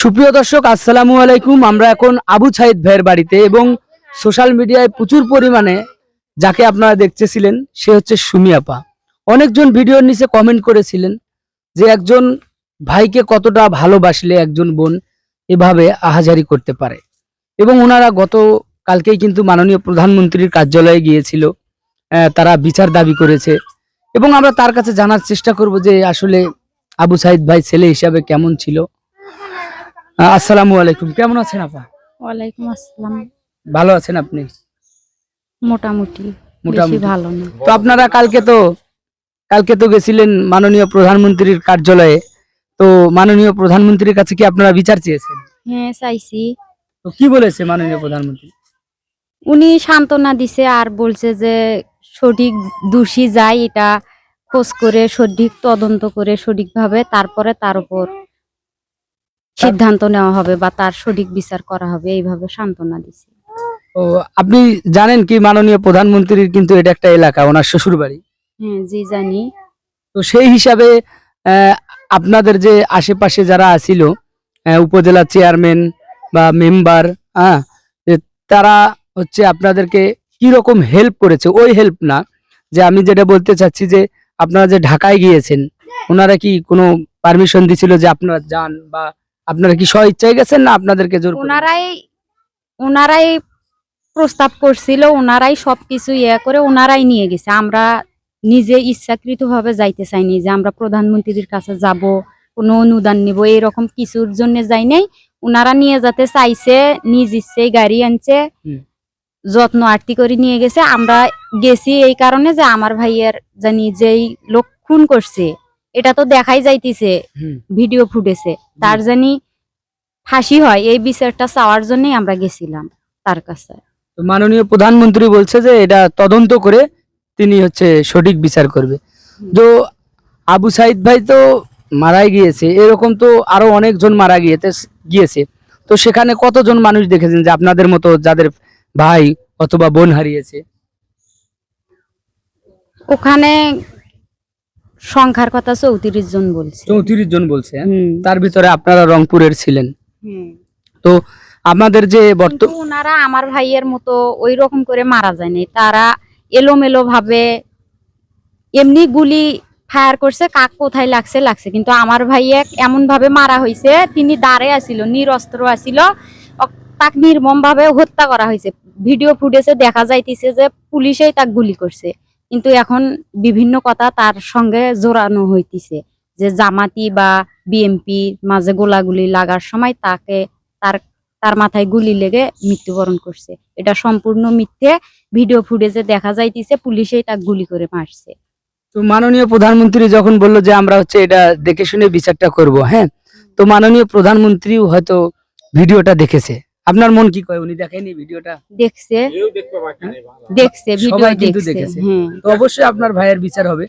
সুপ্রিয় দর্শক, আসসালামু আলাইকুম। আমরা এখন আবু সাইদ ভাইয়ের বাড়িতে এবং সোশ্যাল মিডিয়ায় প্রচুর পরিমাণে যাকে আপনারা দেখতেছিলেন, সে হচ্ছে সুমি আপা। অনেকজন ভিডিওর নিচে কমেন্ট করেছিলেন যে একজন ভাইকে কতটা ভালোবাসলে একজন বোন এভাবে আহাজারি করতে পারে। এবং ওনারা গত কালকেই কিন্তু মাননীয় প্রধানমন্ত্রীর কার্যালয়ে গিয়েছিল তারা বিচার দাবি করেছে। এবং আমরা তার কাছে জানার চেষ্টা করব যে আসলে আবু সাইদ ভাই ছেলে হিসাবে কেমন ছিল। আসসালামু আলাইকুম। কেমন আছেন আপা? ওয়ালাইকুম আসসালাম। ভালো আছেন আপনি? মোটামুটি মোটামুটি। ভালো না। তো আপনারা কালকে তো কালকে তো গেছিলেন মাননীয় প্রধানমন্ত্রীর কার্যালয়ে। তো মাননীয় প্রধানমন্ত্রীর কাছে কি আপনারা বিচার চেয়েছেন? হ্যাঁ চাইছি। তো কি বলেছে মাননীয় প্রধানমন্ত্রী? উনি সান্ত্বনা দিছে আর বলছে যে সঠিক দোষী যায় এটা খোঁজ করে সঠিক তদন্ত করে সঠিকভাবে তারপরে তার উপর সিদ্ধান্ত নেওয়া হবে বা তার সঠিক বিচার করা হবে এইভাবে সান্ত্বনা দিছে। ও আপনি জানেন কি মাননীয় প্রধানমন্ত্রীর কিন্তু এটা একটা এলাকা ওনার শ্বশুর বাড়ি হ্যাঁ জি জানি। তো সেই হিসাবে আপনাদের যে আশেপাশে যারা আছিল উপজেলা চেয়ারম্যান বা মেম্বার হ্যাঁ তারা হচ্ছে আপনাদেরকে কি রকম হেল্প করেছে? ওই হেল্প না যে আমি যেটা বলতে চাচ্ছি যে আপনারা যে ঢাকায় গিয়েছেন ওনারা কি কোনো পারমিশন দিছিল যে আপনারা যান বা আপনারা কি স্ব ইচ্ছায় গেছেন না আপনাদেরকে জোর করে? ওনারাই ওনারাই প্রস্তাব করছিল ওনারাই সবকিছু ইয়ে করে ওনারাই নিয়ে গেছে আমরা নিজে ইচ্ছাকৃত ভাবে যাইতে চাইনি যে আমরা প্রধানমন্ত্রীর কাছে যাব কোনো অনুদান নিব এরকম কিছুর জন্য যাই নাই ওনারা নিয়ে যেতে চাইছে নিজ ইচ্ছেই গাড়ি আনছে হুম। যত্ন আরতি করে নিয়ে গেছে আমরা গেছি এই কারণে যে আমার ভাইয়ের জানি যেই লোক খুন করছে এটা তো দেখাই যাইতিছে। ভিডিও ফুটেছে। তার জানি ফাঁসি হয়। এই বিচারটা চাওয়ার জন্যই আমরা গেছিলাম তার কাছে। মাননীয় প্রধানমন্ত্রী বলছে যে এটা তদন্ত করে তিনি হচ্ছে সঠিক বিচার করবে। তো আবু সাইদ ভাই তো মারাই গিয়েছে। এরকম তো আরও অনেকজন মারা গিয়েছে গিয়েছে। তো সেখানে কতজন মানুষ দেখেছেন যে আপনাদের মতো যাদের ভাই অথবা বোন হারিয়েছে? ওখানে সংখ্যার কথা চৌত্রিশ জন বলছে। চৌত্রিশ জন বলছে? তার ভিতরে আপনারা রংপুরের ছিলেন। তো আমাদের যে বর্ত কিন্তু ওনারা আমার ভাইয়ের মতো ওই রকম করে মারা যায়নি তারা এলোমেলো ভাবে এমনি গুলি ফায়ার করছে কাক কোথায় লাগছে লাগছে। কিন্তু আমার ভাইয়ে এমন ভাবে মারা হয়েছে তিনি দাঁড়ে আসিল নিরস্ত্র আসিল তাক নির্মম ভাবে হত্যা করা হয়েছে ভিডিও ফুটেজে দেখা যাইতেছে যে পুলিশেই তাক গুলি করছে। কিন্তু এখন বিভিন্ন কথা তার সঙ্গে জোরানো হইতেছে যে জামাতি বা বিএমপি মাঝে গোলাগুলি লাগার সময় তাকে তার তার মাথায় গুলি লেগে মৃত্যুবরণ করছে। এটা সম্পূর্ণ মিথ্যে। ভিডিও ফুটেজে দেখা যাইতেছে পুলিশেই তাকে গুলি করে মারছে। তো মাননীয় প্রধানমন্ত্রী যখন বলল যে আমরা হচ্ছে এটা দেখে শুনে বিচারটা করব হ্যাঁ? তো মাননীয় প্রধানমন্ত্রীও হয়তো ভিডিওটা দেখেছে। আপনার মন কি কয়? উনি দেখেনি ভিডিওটা। দেখছে। দেখছে সবাই ভিডিও দেখছে। হ্যাঁ তো অবশ্যই আপনার ভাইয়ের বিচার হবে।